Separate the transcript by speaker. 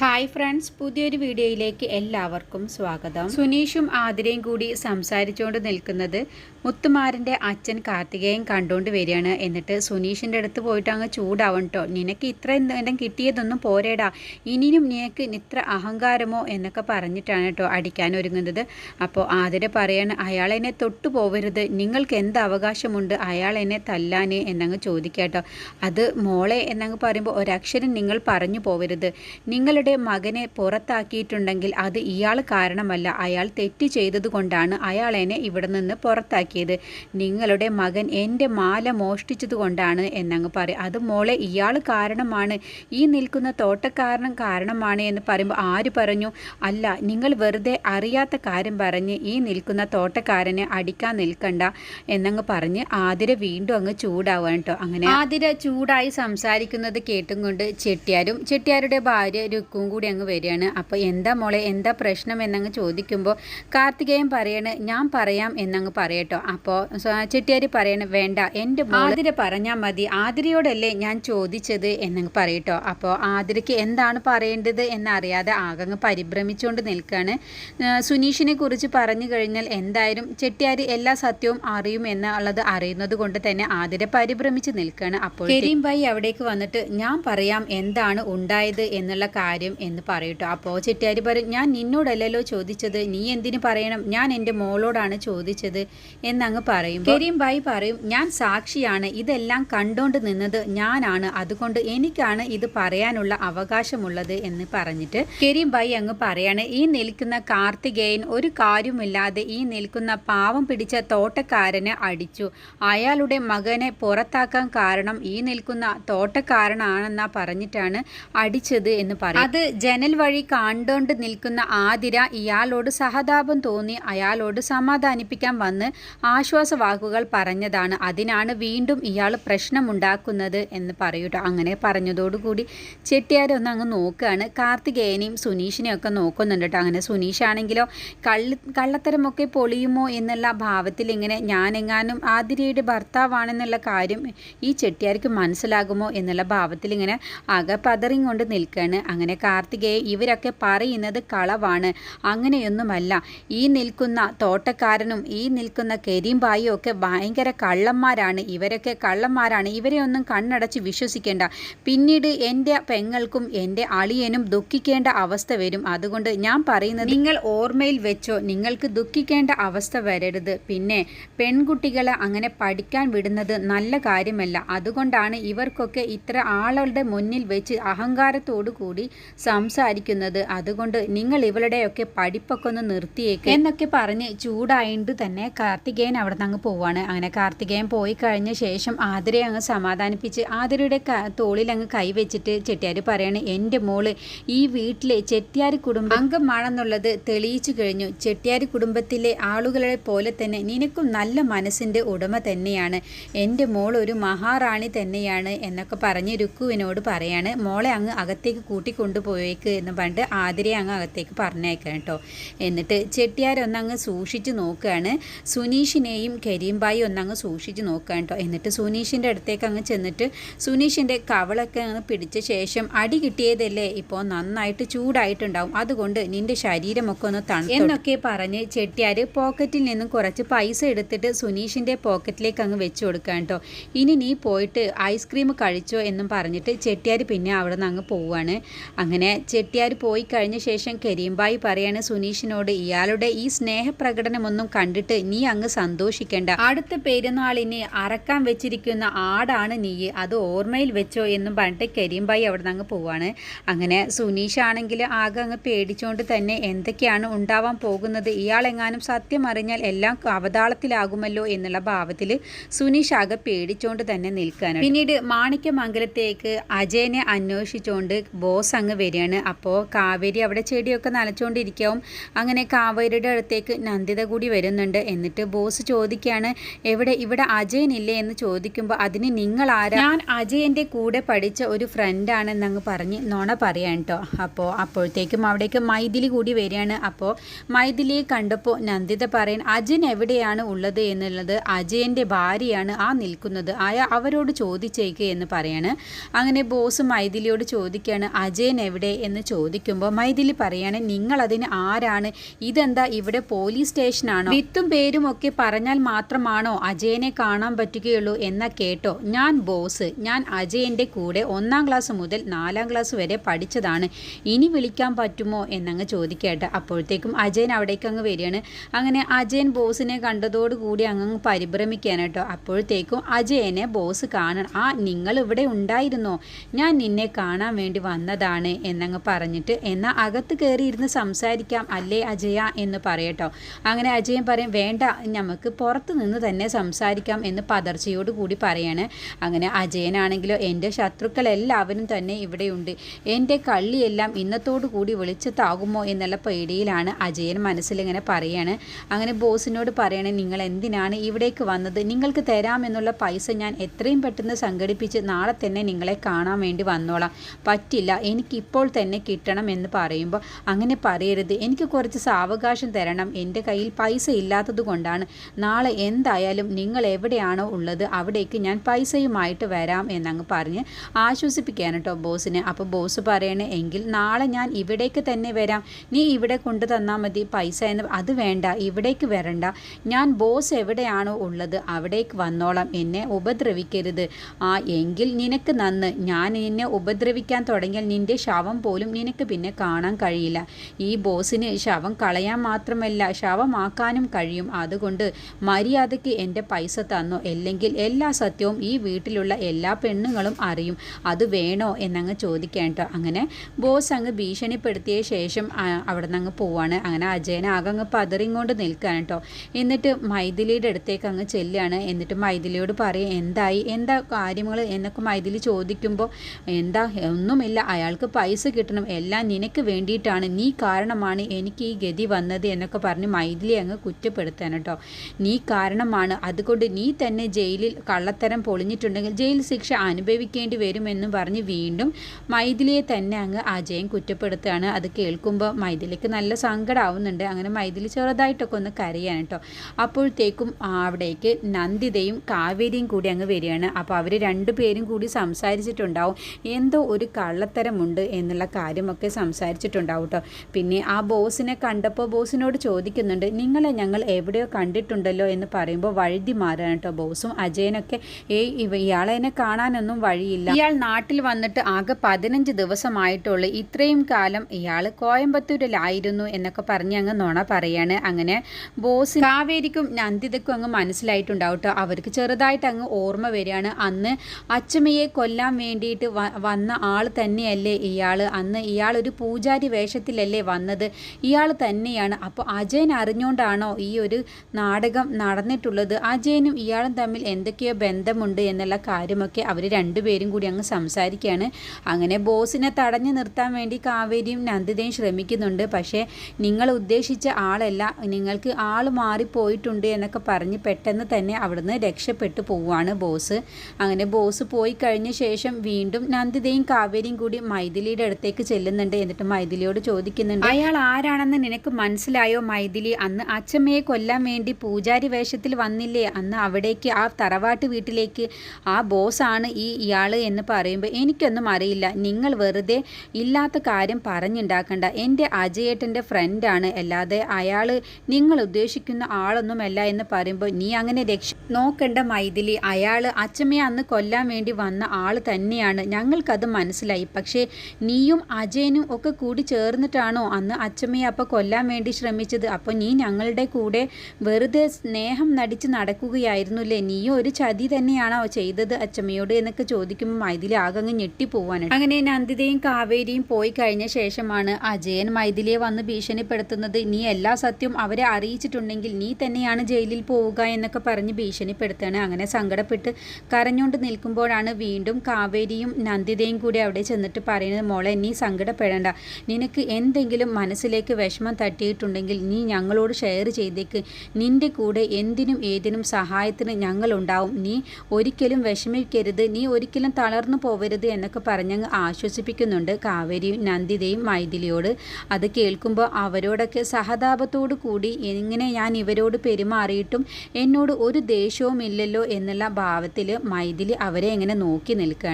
Speaker 1: Hi friends പുതിയൊരു വീഡിയോയിലേക്ക് എല്ലാവർക്കും സ്വാഗതം. സുനീഷും ആതിരയും കൂടി സംസാരിച്ചുകൊണ്ട് നിൽക്കുന്നത് മുത്തുമാരന്റെ അച്ഛൻ കാർത്തികേയൻ കണ്ടുകൊണ്ട് വരികയാണ്. എന്നിട്ട് സുനീഷിന്റെ അടുത്ത് പോയിട്ട് അങ്ങ് ചൂടാവും കേട്ടോ നിനക്ക് ഇത്ര എന്തെങ്കിലും കിട്ടിയതൊന്നും പോരേടാ. ഇനിയും നിനക്ക് ഇത്ര അഹങ്കാരമോ എന്നൊക്കെ പറഞ്ഞിട്ടാണ് കേട്ടോ അടിക്കാൻ ഒരുങ്ങുന്നത്. അപ്പോൾ ആതിര പറയാണ് അയാൾ എന്നെ തൊട്ടു പോവരുത്. നിങ്ങൾക്ക് എന്ത് അവകാശമുണ്ട്? അയാൾ എന്നെ തല്ലാൻ എന്നങ്ങ് ചോദിക്കുക ചോദിക്കാട്ടോ അത് മോളെ എന്നങ്ങ് പറയുമ്പോൾ ഒരക്ഷരം നിങ്ങൾ പറഞ്ഞു പോവരുത്. നിങ്ങളുടെ മകനെ പുറത്താക്കിയിട്ടുണ്ടെങ്കിൽ അത് ഇയാൾ കാരണമല്ല. അയാൾ തെറ്റ് ചെയ്തതുകൊണ്ടാണ് അയാൾ എന്നെ ഇവിടെ നിന്ന് പുറത്താക്കിയത് നിങ്ങളുടെ മകൻ എന്റെ മാല മോഷ്ടിച്ചതുകൊണ്ടാണ് എന്നങ്ങ് പറയും അത് മോളെ ഇയാൾ കാരണമാണ്. ഈ നിൽക്കുന്ന തോട്ടക്കാരനും കാരണമാണ് എന്ന് പറയുമ്പോൾ ആര് പറഞ്ഞു? അല്ല നിങ്ങൾ വെറുതെ അറിയാത്ത കാര്യം പറഞ്ഞ് ഈ നിൽക്കുന്ന തോട്ടക്കാരനെ അടിക്കാൻ നിൽക്കണ്ട എന്നങ്ങ് പറഞ്ഞ് ആതിര വീണ്ടും അങ്ങ് ചൂടാവാണ് കേട്ടോ. അങ്ങനെ ആതിര ചൂടായി സംസാരിക്കുന്നത് കേട്ടും കൊണ്ട് ചെട്ടിയാരും ചെട്ടിയാരുടെ ഭാര്യ രുക്കും കൂടി അങ്ങ് വരികയാണ്. അപ്പോൾ എന്താ മോളെ എന്താ പ്രശ്നം എന്നങ്ങ് ചോദിക്കുമ്പോൾ കാർത്തികേയൻ പറയണ് ഞാൻ പറയാം എന്നങ്ങ് പറയട്ടോ. അപ്പോൾ ചെട്ടിയാരി പറയണ വേണ്ട എന്റെ ആതിര പറഞ്ഞാൽ മതി. ആതിരയോടല്ലേ ഞാൻ ചോദിച്ചത്? എന്നങ്ങ് പറയട്ടോ. അപ്പോൾ ആതിരയ്ക്ക് എന്താണ് പറയേണ്ടത് എന്നറിയാതെ ആകങ്ങ് പരിഭ്രമിച്ചുകൊണ്ട് നിൽക്കുകയാണ് സുനീഷിനെ കുറിച്ച് പറഞ്ഞു കഴിഞ്ഞാൽ എന്തായാലും ചെട്ടിയാരി എല്ലാ സത്യവും അറിയും എന്നുള്ളത് അറിയുന്നത് കൊണ്ട് തന്നെ ആതിര പരിഭ്രമിച്ച് നിൽക്കുകയാണ് അപ്പോൾ കരീം ഭായി അവിടേക്ക് വന്നിട്ട് ഞാൻ പറയാം എന്താണ് ഉണ്ടായത് എന്നുള്ള കാര്യം എന്ന് പറയട്ടോ. അപ്പോൾ ചെട്ടിയാരി പറയും ഞാൻ നിന്നോടല്ലല്ലോ ചോദിച്ചത്. നീ എന്തിനു പറയണം? ഞാൻ എന്റെ മോളോടാണ് ചോദിച്ചത് എന്നങ്ങ് പറയും കരീം ഭായി പറയും ഞാൻ സാക്ഷിയാണ്. ഇതെല്ലാം കണ്ടോണ്ട് നിന്നത് ഞാനാണ്. അതുകൊണ്ട് എനിക്കാണ് ഇത് പറയാനുള്ള അവകാശമുള്ളത് എന്ന് പറഞ്ഞിട്ട് കരീം ഭായി അങ്ങ് പറയാണ് ഈ നിൽക്കുന്ന കാർത്തികേയൻ ഒരു കാര്യമില്ലാതെ ഈ നിൽക്കുന്ന പാവം പിടിച്ച തോട്ടക്കാരനെ അടിച്ചു. അയാളുടെ മകനെ പുറത്താക്കാൻ കാരണം ഈ നിൽക്കുന്ന തോട്ടക്കാരനാണെന്നാ പറഞ്ഞിട്ടാണ് അടിച്ചത് എന്ന് പറയും. അത് ജനൽ വഴി കണ്ടോണ്ട് നിൽക്കുന്ന ആതിര ഇയാളോട് സഹതാപം തോന്നി അയാളോട് സമാധാനിപ്പിക്കാൻ വന്ന് ആശ്വാസവാക്കുകൾ പറഞ്ഞതാണ്. അതിനാണ് വീണ്ടും ഇയാൾ പ്രശ്നമുണ്ടാക്കുന്നത് എന്ന് പറയൂട്ടോ അങ്ങനെ പറഞ്ഞതോടുകൂടി ചെട്ടിയാരൊന്ന് അങ്ങ് നോക്കുകയാണ് കാർത്തികേയനെയും സുനീഷിനെയും ഒക്കെ നോക്കുന്നുണ്ട് കേട്ടോ. അങ്ങനെ സുനീഷാണെങ്കിലോ കള്ളി കള്ളത്തരമൊക്കെ പൊളിയുമോ എന്നുള്ള ഭാവത്തിൽ ഇങ്ങനെ ഞാനെങ്ങാനും ആതിരയുടെ ഭർത്താവാണെന്നുള്ള കാര്യം ഈ ചെട്ടിയാർക്ക് മനസ്സിലാകുമോ എന്നുള്ള ഭാവത്തിൽ ഇങ്ങനെ ആകെ കൊണ്ട് നിൽക്കുകയാണ് അങ്ങനെ കാർത്തികയെ ഇവരൊക്കെ പറയുന്നത് കളവാണ്. അങ്ങനെയൊന്നുമല്ല. ഈ നിൽക്കുന്ന തോട്ടക്കാരനും ഈ നിൽക്കുന്ന കരീംബായും ഒക്കെ ഭയങ്കര കള്ളന്മാരാണ്. ഇവരൊക്കെ കള്ളന്മാരാണ്. ഇവരെ ഒന്നും കണ്ണടച്ച് വിശ്വസിക്കേണ്ട. പിന്നീട് എന്റെ പെങ്ങൾക്കും എന്റെ അളിയനും ദുഃഖിക്കേണ്ട അവസ്ഥ വരും. അതുകൊണ്ട് ഞാൻ പറയുന്നത് നിങ്ങൾ ഓർമ്മയിൽ വെച്ചോ നിങ്ങൾക്ക് ദുഃഖിക്കേണ്ട അവസ്ഥ വരരുത്. പിന്നെ പെൺകുട്ടികളെ അങ്ങനെ പഠിക്കാൻ വിടുന്നത് നല്ല കാര്യമല്ല. അതുകൊണ്ടാണ് ഇവർക്കൊക്കെ ഇത്ര ആളുകളുടെ മുന്നിൽ വെച്ച് അഹങ്കാരത്തോടു കൂടി സംസാരിക്കുന്നത്. അതുകൊണ്ട് നിങ്ങൾ ഇവളുടെയൊക്കെ പഠിപ്പൊക്കെ ഒന്ന് നിർത്തിയേക്ക് എന്നൊക്കെ പറഞ്ഞ് ചൂടായിട്ട് തന്നെ കാർത്തികേയൻ അവിടെ നിന്ന് അങ്ങ് പോവാണ്. അങ്ങനെ കാർത്തികേയൻ പോയി കഴിഞ്ഞ ശേഷം ആതിരയെ അങ്ങ് സമാധാനിപ്പിച്ച് ആതിരയുടെ തോളിൽ അങ്ങ് കൈവച്ചിട്ട് ചെട്ടിയാർ പറയാണ് എന്റെ മോൾ ഈ വീട്ടിലെ ചെട്ടിയാർ കുടുംബം അംഗമാണെന്നുള്ളത് തെളിയിച്ചു കഴിഞ്ഞു. ചെട്ടിയാർ കുടുംബത്തിലെ ആളുകളെ പോലെ തന്നെ നിനക്കും നല്ല മനസ്സിന്റെ ഉടമ തന്നെയാണ്. എന്റെ മോൾ ഒരു മഹാറാണി തന്നെയാണ് എന്നൊക്കെ പറഞ്ഞ് രുക്കുവിനോട് പറയാണ് മോളെ അങ്ങ് അകത്തേക്ക് കൂട്ടിക്കൊണ്ടുപോയേക്ക് എന്ന് പറഞ്ഞിട്ട് ആതിരയെ അങ്ങ് അകത്തേക്ക് പറഞ്ഞേക്കാം കേട്ടോ എന്നിട്ട് ചെട്ടിയാരൊന്നങ്ങ് സൂക്ഷിച്ച് നോക്കുകയാണ് സുനീഷിനെയും കരീംബായി ഒന്നങ്ങ് സൂക്ഷിച്ച് നോക്കുക കേട്ടോ എന്നിട്ട് സുനീഷിന്റെ അടുത്തേക്ക് അങ്ങ് ചെന്നിട്ട് സുനീഷിന്റെ കവളൊക്കെ അങ്ങ് പിടിച്ച ശേഷം അടി കിട്ടിയതല്ലേ? ഇപ്പോൾ നന്നായിട്ട് ചൂടായിട്ടുണ്ടാവും. അതുകൊണ്ട് നിന്റെ ശരീരമൊക്കെ ഒന്ന് തണു എന്നൊക്കെ പറഞ്ഞ് ചെട്ടിയാർ പോക്കറ്റിൽ നിന്നും കുറച്ച് പൈസ എടുത്തിട്ട് സുനീഷിന്റെ പോക്കറ്റിലേക്ക് അങ്ങ് വെച്ച് കൊടുക്കുക കേട്ടോ ഇനി നീ പോയിട്ട് ഐസ്ക്രീം കഴിച്ചോ എന്നും പറഞ്ഞിട്ട് ചെട്ടിയാർ പിന്നെ അവിടെ നിന്ന് അങ്ങ് പോവുകയാണ് അങ്ങനെ ചെട്ടിയാർ പോയി കഴിഞ്ഞ ശേഷം കരീംബായി പറയാണ് സുനീഷിനോട് ഇയാളുടെ ഈ സ്നേഹപ്രകടനമൊന്നും കണ്ടിട്ട് നീ അങ്ങ് സന്തോഷിക്കേണ്ട. അടുത്ത പെരുന്നാളിന് അറക്കാൻ വെച്ചിരിക്കുന്ന ആടാണ് നീ. അത് ഓർമ്മയിൽ വെച്ചോ എന്നും പറഞ്ഞിട്ട് കരീംബായി അവിടെ നിന്ന് അങ്ങ് പോവാണ്. അങ്ങനെ സുനീഷ് ആണെങ്കിൽ ആകെ അങ്ങ് പേടിച്ചുകൊണ്ട് തന്നെ എന്തൊക്കെയാണ് ഉണ്ടാവാൻ പോകുന്നത്? ഇയാളെങ്ങാനും സത്യം അറിഞ്ഞാൽ എല്ലാം അവതാളത്തിലാകുമല്ലോ എന്നുള്ള ഭാവത്തിൽ സുനീഷ് ആകെ പേടിച്ചുകൊണ്ട് തന്നെ നിൽക്കാനാണ് പിന്നീട് മാണിക്യമംഗലത്തേക്ക് അജയനെ അന്വേഷിച്ചുകൊണ്ട് ബോസ് അങ്ങ് വരികയാണ്. അപ്പോൾ കാവേരി അവിടെ ചെടിയൊക്കെ നനച്ചുകൊണ്ടിരിക്കാവും അങ്ങനെ കാവേരിയുടെ അടുത്തേക്ക് നന്ദിത കൂടി വരുന്നുണ്ട്. എന്നിട്ട് ബോസ് ബോസ് ചോദിക്കുകയാണ് എവിടെ ഇവിടെ അജയൻ ഇല്ലേ? എന്ന് ചോദിക്കുമ്പോൾ അതിന് നിങ്ങൾ ആരാ? ഞാൻ അജയന്റെ കൂടെ പഠിച്ച ഒരു ഫ്രണ്ടാണെന്നങ്ങ് പറഞ്ഞ് നോണ പറയാൻ കേട്ടോ അപ്പോൾ അപ്പോഴത്തേക്കും അവിടേക്ക് മൈഥിലി കൂടി വരികയാണ്. അപ്പോൾ മൈഥിലിയെ കണ്ടപ്പോൾ നന്ദിത പറയാൻ അജയൻ എവിടെയാണ് ഉള്ളത്? എന്നുള്ളത് അജയന്റെ ഭാര്യയാണ് ആ നിൽക്കുന്നത്. ആയ അവരോട് ചോദിച്ചേക്ക് എന്ന് പറയാണ്. അങ്ങനെ ബോസ് മൈഥിലിയോട് ചോദിക്കുകയാണ് അജയൻ എവിടെ? എന്ന് ചോദിക്കുമ്പോൾ മൈഥിലി പറയാണ് നിങ്ങളതിന് ആരാണ്? ഇതെന്താ ഇവിടെ പോലീസ് സ്റ്റേഷനാണോ? വിത്തും പേരും ഒക്കെ പറഞ്ഞാൽ മാത്രമാണോ അജയനെ കാണാൻ പറ്റുകയുള്ളൂ എന്ന കേട്ടോ? ഞാൻ ബോസ്. ഞാൻ അജയന്റെ കൂടെ ഒന്നാം ക്ലാസ് മുതൽ നാലാം ക്ലാസ് വരെ പഠിച്ചതാണ്. ഇനി വിളിക്കാൻ പറ്റുമോ എന്നങ്ങ് ചോദിക്കട്ടെ. അപ്പോഴത്തേക്കും അജയൻ അവിടേക്ക് അങ്ങ് വരികയാണ്. അങ്ങനെ അജയൻ ബോസിനെ കണ്ടതോടുകൂടി അങ്ങ് പരിഭ്രമിക്കാൻ കേട്ടോ. അപ്പോഴത്തേക്കും അജയനെ ബോസ് കാണണം ആ നിങ്ങൾ ഇവിടെ ഉണ്ടായിരുന്നോ? ഞാൻ നിന്നെ കാണാൻ വേണ്ടി വന്നതാണ് എന്നങ്ങ് പറഞ്ഞിട്ട് എന്നാൽ അകത്ത് കയറിയിരുന്ന് സംസാരിക്കാം അല്ലേ അജയ? എന്ന് പറയട്ടോ. അങ്ങനെ അജയൻ പറയും വേണ്ട നമുക്ക് പുറത്ത് നിന്ന് തന്നെ സംസാരിക്കാം എന്ന് പതർച്ചയോട് കൂടി പറയാണ്. അങ്ങനെ അജയനാണെങ്കിലോ എന്റെ ശത്രുക്കളെല്ലാവരും തന്നെ ഇവിടെയുണ്ട്. എന്റെ കള്ളിയെല്ലാം ഇന്നത്തോടു കൂടി വെളിച്ചത്താകുമോ എന്നുള്ള പേടിയിലാണ് അജയൻ മനസ്സിലിങ്ങനെ പറയാണ്. അങ്ങനെ ബോസിനോട് പറയണേ നിങ്ങൾ എന്തിനാണ് ഇവിടേക്ക് വന്നത്? നിങ്ങൾക്ക് തരാമെന്നുള്ള പൈസ ഞാൻ എത്രയും പെട്ടെന്ന് സംഘടിപ്പിച്ച് നാളെ തന്നെ നിങ്ങളെ കാണാൻ വേണ്ടി വന്നോളാം. പറ്റില്ല എനിക്കിപ്പോൾ തന്നെ കിട്ടണം എന്ന് പറയുമ്പോൾ. അങ്ങനെ പറയരുത്. എനിക്ക് കുറച്ച് സാവകാശം തരണം. എന്റെ കയ്യിൽ പൈസ ഇല്ലാത്തത് കൊണ്ടാണ് നാളെ എന്തായാലും നിങ്ങൾ എവിടെയാണോ ഉള്ളത് അവിടേക്ക് ഞാൻ പൈസയുമായിട്ട് വരാം എന്നങ്ങ് പറഞ്ഞ് ആശ്വസിപ്പിക്കാൻ കേട്ടോ ബോസിനെ. അപ്പോൾ ബോസ് പറയണേ എങ്കിൽ നാളെ ഞാൻ ഇവിടേക്ക് തന്നെ വരാം. നീ ഇവിടെ കൊണ്ടു തന്നാൽ മതി പൈസ എന്ന്. അത് വേണ്ട ഇവിടേക്ക് വരണ്ട. ഞാൻ ബോസ് എവിടെയാണോ ഉള്ളത് അവിടേക്ക് വന്നോളാം. എന്നെ ഉപദ്രവിക്കരുത്. ആ എങ്കിൽ നിനക്ക് നന്ന്. ഞാൻ നിന്നെ ഉപദ്രവിക്കാൻ തുടങ്ങിയാൽ നിന്റെ ശവം പോലും നിനക്ക് പിന്നെ കാണാൻ കഴിയില്ല. ഈ ബോസിന് ശവം കളയാൻ മാത്രമല്ല ശവമാക്കാനും കഴിയും. അതുകൊണ്ട് മര്യാദയ്ക്ക് എന്റെ പൈസ തന്നോ? അല്ലെങ്കിൽ എല്ലാ സത്യവും ഈ വീട്ടിലുള്ള എല്ലാ പെണ്ണുങ്ങളും അറിയും. അത് വേണോ? എന്നങ്ങ് ചോദിക്കേണ്ട അങ്ങനെ ബോസ് അങ്ങ് ഭീഷണിപ്പെടുത്തിയ ശേഷം അവിടെ നിന്ന് അങ്ങ് പോവാണ്. അങ്ങനെ അജയൻ ആകെ അങ്ങ് പതറിങ്ങോണ്ട് നിൽക്കാൻ കേട്ടോ എന്നിട്ട് മൈഥിലിയുടെ അടുത്തേക്ക് അങ്ങ് ചെല്ലുകയാണ് എന്നിട്ട് മൈഥിലിയോട് പറയും എന്തായി? എന്താ കാര്യങ്ങൾ എന്നൊക്കെ മൈഥിലി ചോദിക്കുമ്പോൾ എന്താ? ഒന്നുമില്ല. അയാൾക്ക് പൈസ കിട്ടണം. എല്ലാം നിനക്ക് വേണ്ടിയിട്ടാണ്. നീ കാരണമാണ് എനിക്ക് ഈ ഗതി വന്നത് എന്നൊക്കെ പറഞ്ഞ് മൈഥിലി അങ്ങ് കുറ്റപ്പെടുത്താൻ കേട്ടോ നീ കാരണമാണ്. അതുകൊണ്ട് നീ തന്നെ ജയിലിൽ കള്ളത്തരം പൊളിഞ്ഞിട്ടുണ്ടെങ്കിൽ ജയിൽ ശിക്ഷ അനുഭവിക്കേണ്ടി വരുമെന്ന് പറഞ്ഞ് വീണ്ടും മൈഥിലിയെ തന്നെ അങ്ങ് അജയൻ കുറ്റപ്പെടുത്തുകയാണ്. അത് കേൾക്കുമ്പോൾ മൈഥിലിക്ക് നല്ല സങ്കടമാവുന്നുണ്ട് അങ്ങനെ മൈഥിലി ചെറുതായിട്ടൊക്കെ ഒന്ന് കരയാണ് കേട്ടോ. അപ്പോഴത്തേക്കും അവിടേക്ക് നന്ദിതയും കാവേരിയും കൂടി അങ്ങ് വരികയാണ്. അപ്പോൾ അവർ രണ്ടുപേരും കൂടി സംസാരിച്ചിട്ടുണ്ടാവും. എന്തോ ഒരു കള്ളത്തരമുണ്ട് എന്നുള്ള കാര്യമൊക്കെ സംസാരിച്ചിട്ടുണ്ടാവും കേട്ടോ. പിന്നെ ആ ബോസിനെ കണ്ടപ്പോൾ ബോസിനോട് ചോദിക്കുന്നുണ്ട് നിങ്ങളെ ഞങ്ങൾ എവിടെയോ കണ്ടിട്ടുണ്ടല്ലോ എന്ന് പറയുമ്പോൾ വഴുതി മാറുകയാണ് കേട്ടോ ബോസും അജയനൊക്കെ. ഏ ഇയാളെ എന്നെ കാണാനൊന്നും വഴിയില്ല. ഇയാൾ നാട്ടിൽ വന്നിട്ട് ആകെ പതിനഞ്ച് ദിവസമായിട്ടുള്ളൂ. ഇത്രയും കാലം ഇയാൾ കോയമ്പത്തൂരിലായിരുന്നു എന്നൊക്കെ പറഞ്ഞ് അങ്ങ് നുണ പറയാണ്. അങ്ങനെ ബോസ് കാവേരിക്കും നന്ദിതക്കും അങ്ങ് മനസ്സിലായിട്ടുണ്ടാവും കേട്ടോ. അവർക്ക് ചെറുതായിട്ട് അങ്ങ് ഓർമ്മ വരികയാണ്. അന്ന് അച്ചമ്മയെ കൊല്ലാൻ വേണ്ടിയിട്ട് വന്ന ആൾ തന്നെയല്ലേ ഇയാൾ അന്ന് ഇയാൾ ഒരു പൂജാരി വേഷത്തിലല്ലേ വന്നത്. ഇയാൾ തന്നെയാണ്. അപ്പോൾ അജയൻ അറിഞ്ഞുകൊണ്ടാണോ ഈ ഒരു നാടകം നടന്നിട്ടുള്ളത്. അജയനും ഇയാളും തമ്മിൽ എന്തൊക്കെയോ ബന്ധമുണ്ട് എന്നുള്ള കാര്യമൊക്കെ അവർ രണ്ടുപേരും കൂടി അങ്ങ് സംസാരിക്കുകയാണ്. അങ്ങനെ ബോസിനെ തടഞ്ഞു നിർത്താൻ വേണ്ടി കാവേരിയും നന്ദിതയും ശ്രമിക്കുന്നുണ്ട്. പക്ഷേ നിങ്ങൾ ഉദ്ദേശിച്ച ആളല്ല. നിങ്ങൾക്ക് ആൾ മാറിപ്പോയിട്ടുണ്ട് എന്നൊക്കെ പറഞ്ഞ് പെട്ടെന്ന് തന്നെ അവിടുന്ന് രക്ഷപ്പെട്ടു പോവുകയാണ് ബോസ്. അങ്ങനെ ബോസ് പോയി കഴിഞ്ഞ ശേഷം വീണ്ടും നന്ദിതയും കാവേരിയും കൂടി മൈഥിലിയുടെ അടുത്തേക്ക് ചെല്ലുന്നുണ്ട് എന്നിട്ട് മൈഥിലിയോട് ചോദിക്കുന്നുണ്ട് അയാൾ ആരാണെന്ന് നിനക്ക് മനസ്സിലായോ മൈഥിലി? അന്ന് അച്ഛമ്മയെ കൊല്ലാൻ വേണ്ടി പൂജാരി വേഷത്തിൽ വന്നില്ലേ? അന്ന് അവിടേക്ക് ആ തറവാട്ട് വീട്ടിലേക്ക് ആ ബോസാണ് ഈ ഇയാൾ എന്ന് പറയുമ്പോൾ എനിക്കൊന്നും അറിയില്ല. നിങ്ങൾ വെറുതെ ഇല്ലാത്ത കാര്യം പറഞ്ഞുണ്ടാക്കണ്ട. എന്റെ അജയേട്ടന്റെ ഫ്രണ്ടാണ്. അല്ലാതെ അയാൾ നിങ്ങൾ ഉദ്ദേശിക്കുന്ന ആളൊന്നുമല്ല എന്ന് പറയുമ്പോൾ നീ അങ്ങനെ രക്ഷ നോക്കണ്ട മൈഥിലി. അയാൾ അച്ഛമ്മയെ അന്ന് കൊല്ലാൻ വേണ്ടി വന്ന ആൾ തന്നെയാണ്. ഞങ്ങൾക്കത് മനസ്സിലായി. പക്ഷേ നീയും അജയനും ഒക്കെ കൂടി ചേർന്നിട്ടാണോ അന്ന് അച്ഛമ്മയെ അപ്പോൾ കൊല്ലാൻ വേണ്ടി ശ്രമിച്ചത്? അപ്പോൾ നീ ഞങ്ങളുടെ കൂടെ വെറുതെ സ്നേഹം നടിച്ച് നടക്കുകയായിരുന്നുല്ലേ നീയോ ഒരു ചതി തന്നെയാണോ ചെയ്തത് അച്ഛമ്മയോട് എന്നൊക്കെ ചോദിക്കുമ്പോൾ മൈഥിലി ആകങ്ങ് ഞെട്ടിപ്പോവാനാണ് അങ്ങനെ നന്ദിതയും കാവേരിയും പോയി കഴിഞ്ഞ ശേഷമാണ് അജയൻ മൈഥിലിയെ വന്ന് ഭീഷണിപ്പെടുത്തുന്നത്. നീ എല്ലാ സത്യവും അവരെ അറിയിച്ചിട്ടുണ്ടെങ്കിൽ നീ തന്നെയാണ് ജയിലിൽ പോവുക എന്നൊക്കെ പറഞ്ഞ് ഭീഷണിപ്പെടുത്തുകയാണ്. അങ്ങനെ സങ്കടപ്പെട്ട് കരഞ്ഞുകൊണ്ട് നിൽക്കുമ്പോഴാണ് വീണ്ടും കാവേരിയും നന്ദിതയും കൂടി അവിടെ ചെന്നിട്ട് പറയുന്നത് മോളെ നീ സങ്കടപ്പെടേണ്ട. നിനക്ക് എന്തെങ്കിലും മനസ്സിലേക്ക് വിഷമം തട്ടിയിട്ടുണ്ടെങ്കിൽ നീ ഞങ്ങളോട് ഷെയർ ചെയ്തേക്ക്. നിന്റെ നിന്റെ കൂടെ എന്തിനും ഏതിനും സഹായത്തിന് ഞങ്ങളുണ്ടാവും. നീ ഒരിക്കലും വിഷമിക്കരുത്. നീ ഒരിക്കലും തളർന്നു പോവരുത് എന്നൊക്കെ പറഞ്ഞങ്ങ് ആശ്വസിപ്പിക്കുന്നുണ്ട് കാവേരിയും നന്ദിതയും മൈഥിലിയോട്. അത് കേൾക്കുമ്പോൾ അവരോടൊക്കെ സഹതാപത്തോടു കൂടി എങ്ങനെ ഞാൻ ഇവരോട് പെരുമാറിയിട്ടും എന്നോട് ഒരു ദേഷ്യവും ഇല്ലല്ലോ എന്നുള്ള ഭാവത്തിൽ മൈഥിലി അവരെ എങ്ങനെ നോക്കി നിൽക്കുകയാണ്